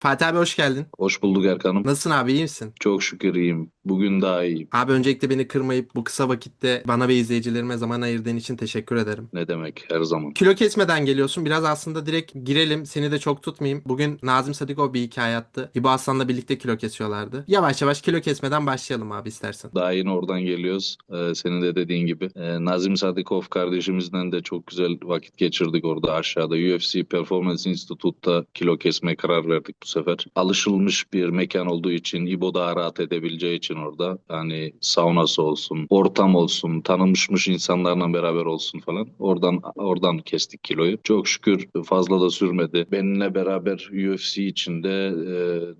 Fatih abi hoş geldin. Hoş bulduk Erkan'ım. Nasılsın abi iyi misin? Çok şükür iyiyim. Bugün daha iyiyim. Abi öncelikle beni kırmayıp bu kısa vakitte bana ve izleyicilerime zaman ayırdığın için teşekkür ederim. Ne demek her zaman. Kilo kesmeden geliyorsun. Biraz aslında direkt girelim. Seni de çok tutmayayım. Bugün Nazım Sadıkov bir hikaye attı. İbo Aslan'la birlikte kilo kesiyorlardı. Yavaş yavaş kilo kesmeden başlayalım abi istersen. Daha yeni oradan geliyoruz. Ee, senin de dediğin gibi. Ee, Nazim Sadikov kardeşimizden de çok güzel vakit geçirdik orada aşağıda. UFC Performance Institute'da kilo kesmeye karar verdik bu sefer. Alışılmış bir mekan olduğu için, İbo daha rahat edebileceği için orada. Hani saunası olsun, ortam olsun, tanınmış insanlarla beraber olsun falan. Oradan oradan kestik kiloyu. Çok şükür fazla da sürmedi. Benimle beraber UFC içinde e,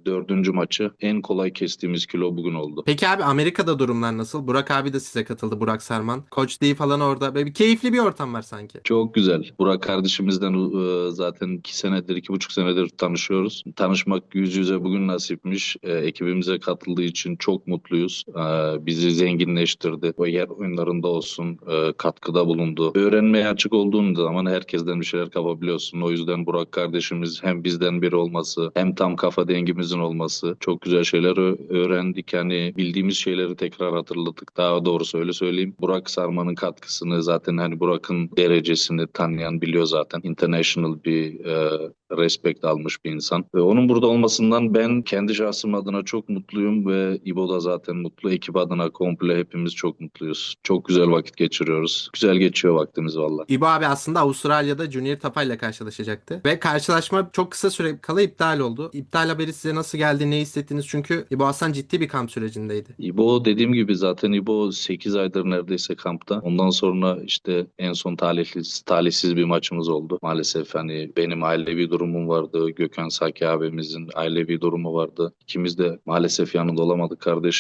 dördüncü maçı en kolay kestiğimiz kilo bugün oldu. Peki abi Amerika'da durumlar nasıl? Burak abi de size katıldı. Burak Sarman. Koç değil falan orada. Böyle bir keyifli bir ortam var sanki. Çok güzel. Burak kardeşimizden e, zaten iki senedir, iki buçuk senedir tanışıyoruz. Tanışmak yüz yüze bugün nasipmiş. E, ekibimize katıldığı için çok mutluyuz. E, bizi zenginleştirdi. O yer oyunlarında olsun e, katkıda bulundu. Öğrenmeye açık olduğun zaman herkesten bir şeyler kapabiliyorsun. O yüzden Burak kardeşimiz hem bizden biri olması hem tam kafa dengimizin olması çok güzel şeyler öğrendik. Yani bildiğimiz şeyleri tekrar hatırladık. Daha doğrusu öyle söyleyeyim. Burak Sarman'ın katkısını zaten hani Burak'ın derecesini tanıyan biliyor zaten. International bir e, respect almış bir insan. Ve onun burada olmasından ben kendi şahsım adına çok mutluyum ve İbo da zaten mutlu. Ekip adına komple hepimiz çok mutluyuz. Çok güzel vakit geçiriyoruz. Güzel geçiyor vaktimiz valla. İbo abi aslında Avustralya'da Junior Tapa ile karşılaşacaktı. Ve karşılaşma çok kısa süre kala iptal oldu. İptal haberi size nasıl geldi, ne hissettiniz? Çünkü İbo Aslan ciddi bir kamp sürecindeydi. İbo dediğim gibi zaten İbo 8 aydır neredeyse kampta. Ondan sonra işte en son talihsiz, talihsiz bir maçımız oldu. Maalesef hani benim ailevi durumum vardı. Gökhan Saki abimizin ailevi durumu vardı. İkimiz de maalesef yanında olamadık kardeşimizin.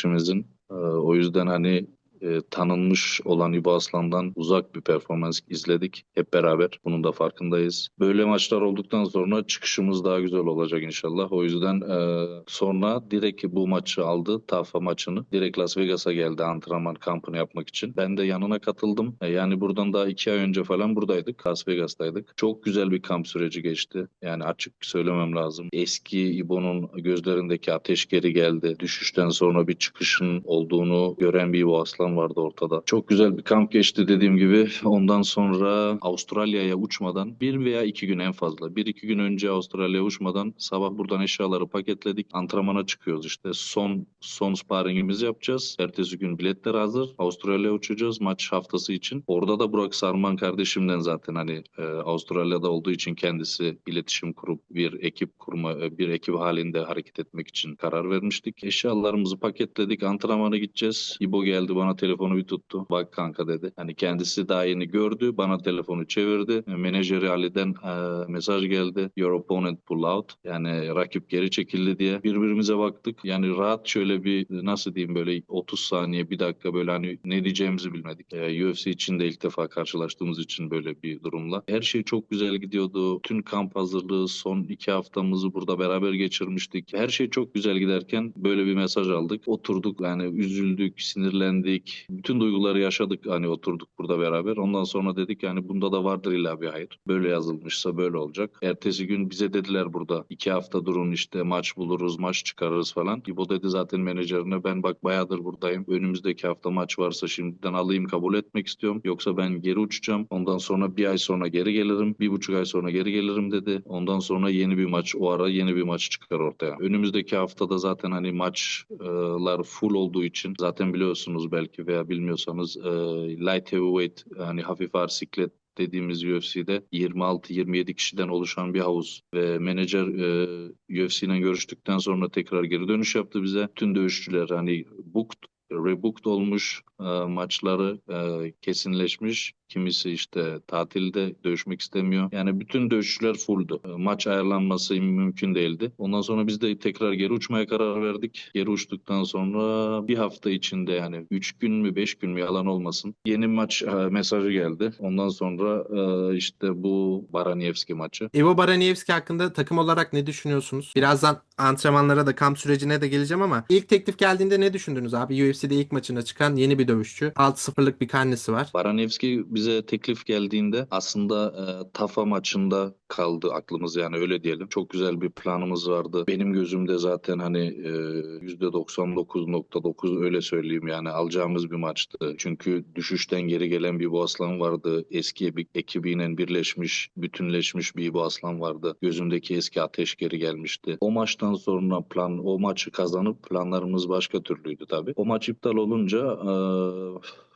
Ee, o yüzden hani e, tanınmış olan İbo Aslan'dan uzak bir performans izledik hep beraber. Bunun da farkındayız. Böyle maçlar olduktan sonra çıkışımız daha güzel olacak inşallah. O yüzden e, sonra direkt bu maçı aldı, Tafa maçını. Direkt Las Vegas'a geldi antrenman kampını yapmak için. Ben de yanına katıldım. E, yani buradan daha iki ay önce falan buradaydık. Las Vegas'taydık. Çok güzel bir kamp süreci geçti. Yani açık söylemem lazım. Eski İbo'nun gözlerindeki ateş geri geldi. Düşüşten sonra bir çıkışın olduğunu gören bir İbo Aslan vardı ortada. Çok güzel bir kamp geçti dediğim gibi. Ondan sonra Avustralya'ya uçmadan bir veya iki gün en fazla. Bir iki gün önce Avustralya'ya uçmadan sabah buradan eşyaları paketledik. Antrenmana çıkıyoruz işte. Son son sparringimizi yapacağız. Ertesi gün biletler hazır. Avustralya'ya uçacağız maç haftası için. Orada da Burak Sarman kardeşimden zaten hani e, Avustralya'da olduğu için kendisi iletişim kurup bir ekip kurma, e, bir ekip halinde hareket etmek için karar vermiştik. Eşyalarımızı paketledik. Antrenmana gideceğiz. İbo geldi bana telefonu bir tuttu. Bak kanka dedi. Hani kendisi daha yeni gördü. Bana telefonu çevirdi. E, Menajeri Ali'den e, mesaj geldi. Your opponent pull out. Yani rakip geri çekildi diye. Birbirimize baktık. Yani rahat şöyle bir nasıl diyeyim böyle 30 saniye bir dakika böyle hani ne diyeceğimizi bilmedik. E, UFC için de ilk defa karşılaştığımız için böyle bir durumla. Her şey çok güzel gidiyordu. Tüm kamp hazırlığı son iki haftamızı burada beraber geçirmiştik. Her şey çok güzel giderken böyle bir mesaj aldık. Oturduk yani üzüldük, sinirlendik. Bütün duyguları yaşadık hani oturduk burada beraber. Ondan sonra dedik yani bunda da vardır illa bir hayır. Böyle yazılmışsa böyle olacak. Ertesi gün bize dediler burada iki hafta durun işte maç buluruz, maç çıkarırız falan. İbo dedi zaten menajerine ben bak bayağıdır buradayım. Önümüzdeki hafta maç varsa şimdiden alayım kabul etmek istiyorum. Yoksa ben geri uçacağım. Ondan sonra bir ay sonra geri gelirim. Bir buçuk ay sonra geri gelirim dedi. Ondan sonra yeni bir maç o ara yeni bir maç çıkar ortaya. Önümüzdeki haftada zaten hani maçlar full olduğu için zaten biliyorsunuz belki veya bilmiyorsanız e, light heavyweight yani hafif ağır siklet dediğimiz UFC'de 26-27 kişiden oluşan bir havuz ve menajer e, UFC ile görüştükten sonra tekrar geri dönüş yaptı bize. Tüm dövüşçüler hani booked, rebooked olmuş e, maçları e, kesinleşmiş. Kimisi işte tatilde dövüşmek istemiyor. Yani bütün dövüşçüler fulldu. E, Maç ayarlanması mümkün değildi. Ondan sonra biz de tekrar geri uçmaya karar verdik. Geri uçtuktan sonra bir hafta içinde yani 3 gün mü 5 gün mü yalan olmasın. Yeni maç e, mesajı geldi. Ondan sonra e, işte bu Baranievski maçı. Ivo Baranievski hakkında takım olarak ne düşünüyorsunuz? Birazdan antrenmanlara da kamp sürecine de geleceğim ama ilk teklif geldiğinde ne düşündünüz abi? UFC'de ilk maçına çıkan yeni bir dövüşçü. 6-0'lık bir karnesi var. Baranevski bize teklif geldiğinde aslında e, Tafa maçında kaldı aklımız yani öyle diyelim. Çok güzel bir planımız vardı. Benim gözümde zaten hani e, %99.9 öyle söyleyeyim yani alacağımız bir maçtı. Çünkü düşüşten geri gelen bir İbo Aslan vardı. Eski bir ekibiyle birleşmiş, bütünleşmiş bir İbo Aslan vardı. Gözümdeki eski ateş geri gelmişti. O maçtan sonra plan, o maçı kazanıp planlarımız başka türlüydü tabii. O maç iptal olunca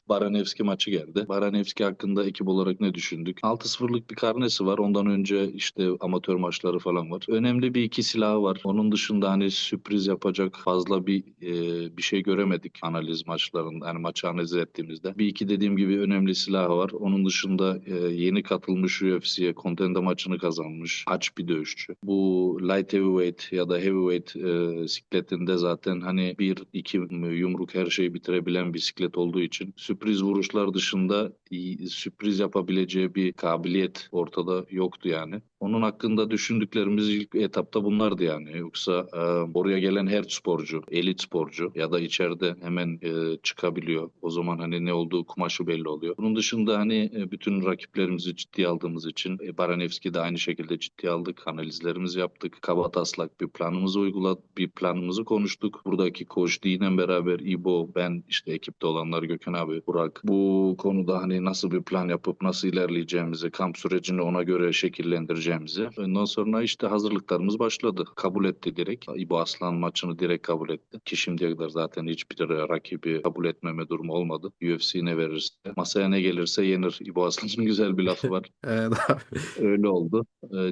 Baranevski maçı geldi. Baranevski hakkında ekip olarak ne düşündük? 6-0'lık bir karnesi var. Ondan önce işte amatör maçları falan var. Önemli bir iki silahı var. Onun dışında hani sürpriz yapacak fazla bir e, bir şey göremedik analiz maçlarında. Yani maçı analiz ettiğimizde. Bir iki dediğim gibi önemli silahı var. Onun dışında e, yeni katılmış UFC'ye Contender maçını kazanmış. Aç bir dövüşçü. Bu light heavyweight ya da heavyweight e, sikletinde zaten hani bir iki yumruk her şeyi bitirebilen bir siklet olduğu için sürpriz vuruşlar dışında sürpriz yapabileceği bir kabiliyet ortada yoktu yani. Onun hakkında düşündüklerimiz ilk etapta bunlardı yani. Yoksa e, oraya gelen her sporcu, elit sporcu ya da içeride hemen e, çıkabiliyor. O zaman hani ne olduğu kumaşı belli oluyor. Bunun dışında hani e, bütün rakiplerimizi ciddiye aldığımız için e, Baranevski de aynı şekilde ciddiye aldık. Analizlerimizi yaptık. Kaba taslak bir planımızı uyguladık. Bir planımızı konuştuk. Buradaki koç Din'le beraber İbo, ben işte ekipte olanlar Gökhan abi, Burak. Bu konuda hani nasıl bir plan yapıp nasıl ilerleyeceğimizi, kamp sürecini ona göre şekillendireceğimizi. Ondan sonra işte hazırlıklarımız başladı. Kabul etti direkt. İbo Aslan maçını direkt kabul etti. Ki şimdiye kadar zaten hiçbir rakibi kabul etmeme durumu olmadı. UFC ne verirse, masaya ne gelirse yenir. İbo Aslan'ın güzel bir lafı var. Evet abi. Öyle oldu.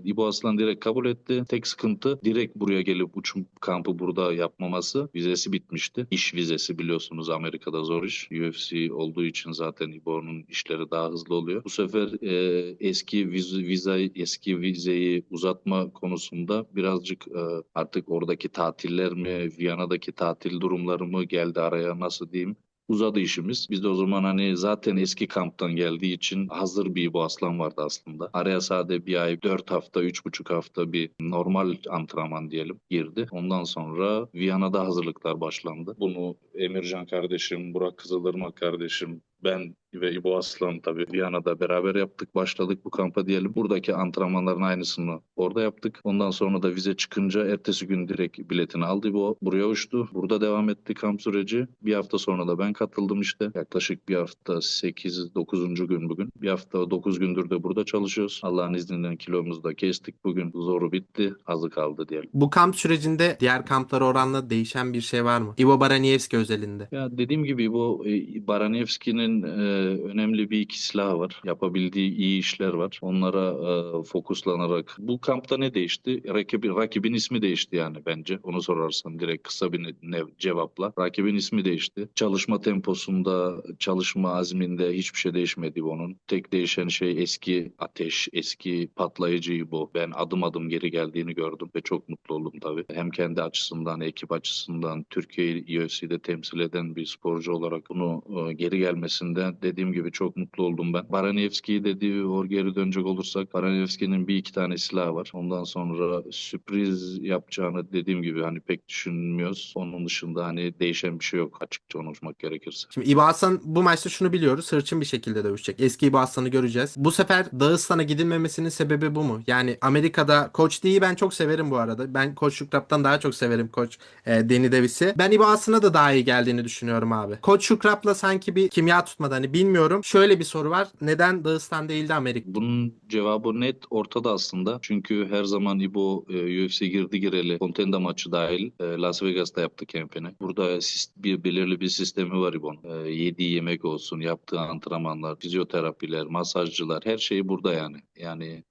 İbo Aslan direkt kabul etti. Tek sıkıntı direkt buraya gelip uçum kampı burada yapmaması. Vizesi bitmişti. İş vizesi biliyorsunuz Amerika'da zor iş. UFC olduğu için zaten İbo'nun işleri daha hızlı oluyor. Bu sefer e, eski viz, vize, eski vizeyi uzatma konusunda birazcık e, artık oradaki tatiller mi, Viyana'daki tatil durumları mı geldi araya nasıl diyeyim uzadı işimiz. Biz de o zaman hani zaten eski kamptan geldiği için hazır bir bu aslan vardı aslında. Araya sade bir ay, dört hafta, üç buçuk hafta bir normal antrenman diyelim girdi. Ondan sonra Viyana'da hazırlıklar başlandı. Bunu Emircan kardeşim, Burak Kızılırmak kardeşim, ben ve İbo Aslan tabii Viyana'da beraber yaptık. Başladık bu kampa diyelim. Buradaki antrenmanların aynısını orada yaptık. Ondan sonra da vize çıkınca ertesi gün direkt biletini aldı İbo. Buraya uçtu. Burada devam etti kamp süreci. Bir hafta sonra da ben katıldım işte. Yaklaşık bir hafta 8-9. gün bugün. Bir hafta 9 gündür de burada çalışıyoruz. Allah'ın izniyle kilomuzu da kestik. Bugün zoru bitti. Azı kaldı diyelim. Bu kamp sürecinde diğer kamplara oranla değişen bir şey var mı? Ivo Baranievski özelinde. Ya dediğim gibi bu e, Baranevski'nin e, önemli bir iki silahı var. Yapabildiği iyi işler var. Onlara e, fokuslanarak. Bu kampta ne değişti? Rakibin, rakibin ismi değişti yani bence. Onu sorarsan direkt kısa bir ne- cevapla. Rakibin ismi değişti. Çalışma temposunda, çalışma azminde hiçbir şey değişmedi onun. Tek değişen şey eski ateş, eski patlayıcı bu. Ben adım adım geri geldiğini gördüm ve çok mutlu oldum tabii. Hem kendi açısından, ekip açısından, Türkiye'yi UFC'de temsil eden bir sporcu olarak bunu e, geri gelmesinden dediğim gibi çok mutlu oldum ben. Baranevski'yi dediği o geri dönecek olursak Baranevski'nin bir iki tane silahı var. Ondan sonra sürpriz yapacağını dediğim gibi hani pek düşünmüyoruz. Onun dışında hani değişen bir şey yok açıkça konuşmak gerekirse. Şimdi İbo Aslan bu maçta şunu biliyoruz. Hırçın bir şekilde dövüşecek. Eski İbo Aslan'ı göreceğiz. Bu sefer Dağıstan'a gidilmemesinin sebebi bu mu? Yani Amerika'da Koç D'yi ben çok severim bu arada. Ben Koç Şukrap'tan daha çok severim Koç e, Danny Davis'i. Ben İbo Aslan'a da daha iyi geldiğini düşünüyorum abi. Koç Şukrap'la sanki bir kimya tutmadı. Hani bilmiyorum. Şöyle bir soru var. Neden Dağıstan değil de Amerika? Bunun cevabı net ortada aslında. Çünkü her zaman İbo e, UFC girdi gireli Contender maçı dahil e, Las Vegas'ta yaptı kempini. Burada bir belirli bir sistemi var İbo'nun. E, yediği yemek olsun, yaptığı antrenmanlar, fizyoterapiler, masajcılar her şey burada yani. Yani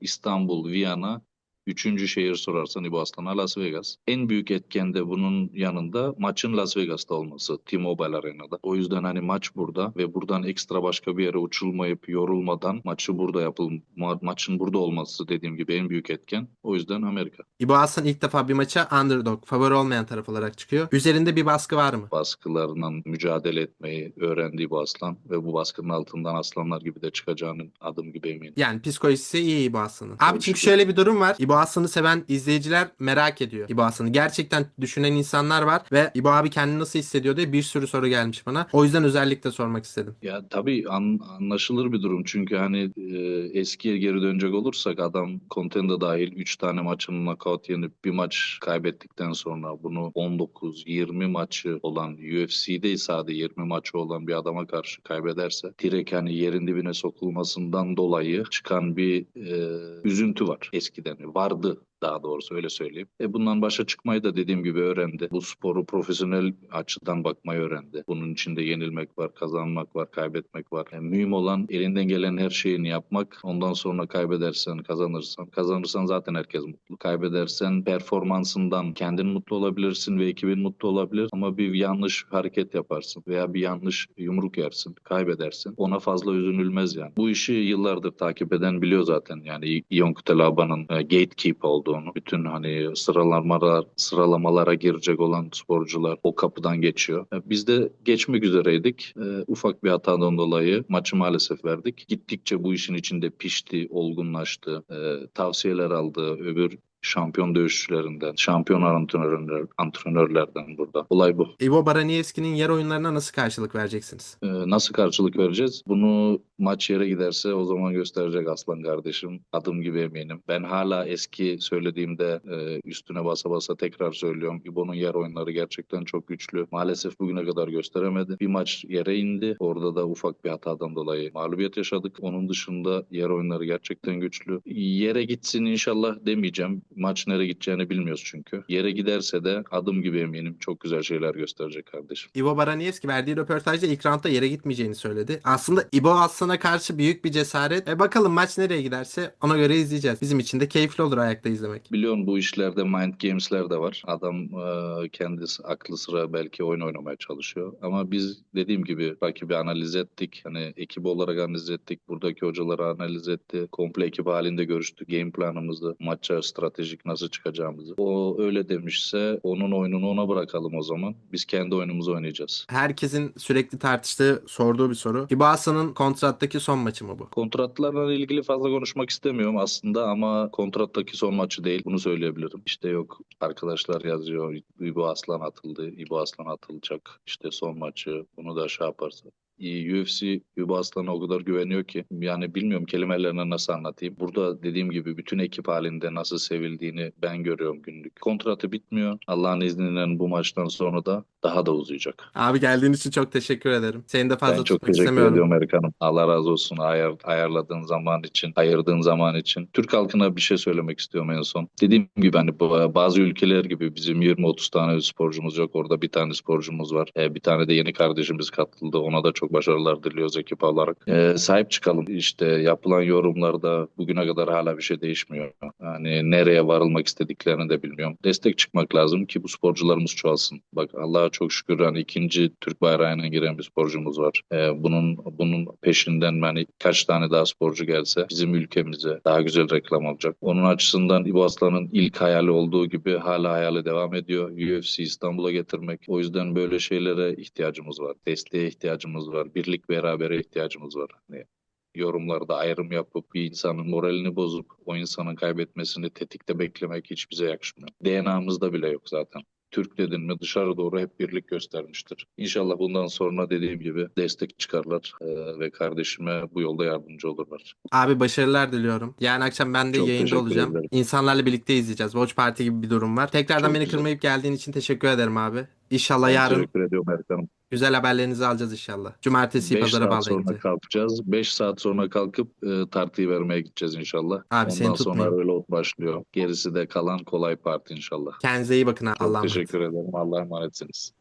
İstanbul, Viyana Üçüncü şehir sorarsan İbo Aslan'a Las Vegas. En büyük etken de bunun yanında maçın Las Vegas'ta olması. T-Mobile Arena'da. O yüzden hani maç burada ve buradan ekstra başka bir yere uçulmayıp yorulmadan maçı burada yapıl ma- maçın burada olması dediğim gibi en büyük etken. O yüzden Amerika. İbo Aslan ilk defa bir maça underdog, favori olmayan taraf olarak çıkıyor. Üzerinde bir baskı var mı? Baskılarla mücadele etmeyi öğrendi bu aslan ve bu baskının altından aslanlar gibi de çıkacağının adım gibi eminim. Yani psikolojisi iyi İbo Aslan'ın. Abi çünkü şöyle bir durum var. İbo İbo Aslan'ı seven izleyiciler merak ediyor İbo Aslan'ı. Gerçekten düşünen insanlar var ve İbo abi kendini nasıl hissediyor diye bir sürü soru gelmiş bana. O yüzden özellikle sormak istedim. Ya tabii an- anlaşılır bir durum çünkü hani e, eskiye geri dönecek olursak adam Contender dahil 3 tane maçını knockout yenip bir maç kaybettikten sonra bunu 19-20 maçı olan UFC'de sadece 20 maçı olan bir adama karşı kaybederse direkt hani yerin dibine sokulmasından dolayı çıkan bir e, üzüntü var eskiden vardı daha doğrusu öyle söyleyeyim. E bundan başa çıkmayı da dediğim gibi öğrendi. Bu sporu profesyonel açıdan bakmayı öğrendi. Bunun içinde yenilmek var, kazanmak var, kaybetmek var. E, mühim olan elinden gelen her şeyini yapmak. Ondan sonra kaybedersen, kazanırsan. Kazanırsan zaten herkes mutlu. Kaybedersen performansından kendin mutlu olabilirsin ve ekibin mutlu olabilir. Ama bir yanlış hareket yaparsın veya bir yanlış yumruk yersin, kaybedersin. Ona fazla üzülmez yani. Bu işi yıllardır takip eden biliyor zaten. Yani Ion Kutelaba'nın e, gatekeep olduğunu. Bütün hani sıralamalar, sıralamalara girecek olan sporcular o kapıdan geçiyor. E, Biz de geçmek üzereydik. E, ufak bir hatadan dolayı maçı maalesef verdik. Gittikçe bu işin içinde pişti, olgunlaştı. E, tavsiyeler aldı. Öbür şampiyon dövüşçülerinden, şampiyon antrenörler, antrenörlerden burada. Olay bu. İbo Baranievski'nin yer oyunlarına nasıl karşılık vereceksiniz? Ee, nasıl karşılık vereceğiz? Bunu maç yere giderse o zaman gösterecek aslan kardeşim. Adım gibi eminim. Ben hala eski söylediğimde e, üstüne basa basa tekrar söylüyorum. İbo'nun yer oyunları gerçekten çok güçlü. Maalesef bugüne kadar gösteremedi. Bir maç yere indi. Orada da ufak bir hatadan dolayı mağlubiyet yaşadık. Onun dışında yer oyunları gerçekten güçlü. Yere gitsin inşallah demeyeceğim. Maç nereye gideceğini bilmiyoruz çünkü. Yere giderse de adım gibi eminim çok güzel şeyler gösterecek kardeşim. İbo Baranievski verdiği röportajda ilk roundda yere gitmeyeceğini söyledi. Aslında İbo Aslan'a karşı büyük bir cesaret. E bakalım maç nereye giderse ona göre izleyeceğiz. Bizim için de keyifli olur ayakta izlemek. Biliyorsun bu işlerde mind games'ler de var. Adam e, kendisi aklı sıra belki oyun oynamaya çalışıyor. Ama biz dediğim gibi rakibi analiz ettik. Hani ekip olarak analiz ettik. Buradaki hocaları analiz etti. Komple ekip halinde görüştük. Game planımızı, maça stratejik nasıl çıkacağımızı. O öyle demişse onun oyununu ona bırakalım o zaman. Biz kendi oyunumuzu oynayacağız. Herkesin sürekli tartıştığı, sorduğu bir soru. İbo Aslan'ın kontrattaki son maçı mı bu? Kontratlarla ilgili fazla konuşmak istemiyorum aslında ama kontrattaki son maçı değil bunu söyleyebilirim. İşte yok arkadaşlar yazıyor İbo Aslan atıldı, İbo Aslan atılacak. İşte son maçı bunu da şey yaparsa. UFC İbo Aslan'a o kadar güveniyor ki yani bilmiyorum kelimelerine nasıl anlatayım. Burada dediğim gibi bütün ekip halinde nasıl sevildiğini ben görüyorum günlük. Kontratı bitmiyor. Allah'ın izniyle bu maçtan sonra da daha da uzayacak. Abi geldiğin için çok teşekkür ederim. Seni de fazla Ben çok teşekkür istemiyorum. ediyorum Erkan'ım. Allah razı olsun ayar, ayarladığın zaman için, ayırdığın zaman için. Türk halkına bir şey söylemek istiyorum en son. Dediğim gibi hani bazı ülkeler gibi bizim 20-30 tane sporcumuz yok. Orada bir tane sporcumuz var. Ee, bir tane de yeni kardeşimiz katıldı. Ona da çok başarılar diliyoruz ekip olarak. Ee, sahip çıkalım. İşte yapılan yorumlarda bugüne kadar hala bir şey değişmiyor. Yani nereye varılmak istediklerini de bilmiyorum. Destek çıkmak lazım ki bu sporcularımız çoğalsın. Bak Allah'a çok şükür hani ikinci Türk bayrağına giren bir sporcumuz var. Ee, bunun bunun peşinden yani kaç tane daha sporcu gelse bizim ülkemize daha güzel reklam olacak. Onun açısından İbo Aslan'ın ilk hayali olduğu gibi hala hayali devam ediyor. UFC İstanbul'a getirmek. O yüzden böyle şeylere ihtiyacımız var. Desteğe ihtiyacımız var. Birlik berabere ihtiyacımız var. Hani yorumlarda ayrım yapıp bir insanın moralini bozup o insanın kaybetmesini tetikte beklemek hiç bize yakışmıyor. DNA'mızda bile yok zaten. Türk dedin mi dışarı doğru hep birlik göstermiştir. İnşallah bundan sonra dediğim gibi destek çıkarlar eee, ve kardeşime bu yolda yardımcı olurlar. Abi başarılar diliyorum. Yarın akşam ben de Çok yayında olacağım. ederim. İnsanlarla birlikte izleyeceğiz. Watch Party gibi bir durum var. Tekrardan Çok beni güzel. kırmayıp geldiğin için teşekkür ederim abi. İnşallah Ben yarın teşekkür ediyorum Erkan'ım. Güzel haberlerinizi alacağız inşallah. Cumartesi 5 pazara saat sonra kalkacağız. 5 saat sonra kalkıp e, tartıyı vermeye gideceğiz inşallah. Abi seni Ondan sonra tutmayayım. reload başlıyor. Gerisi de kalan kolay parti inşallah. Kendinize iyi bakın. Çok Allah'a emanet. teşekkür ederim. Allah'a emanetsiniz.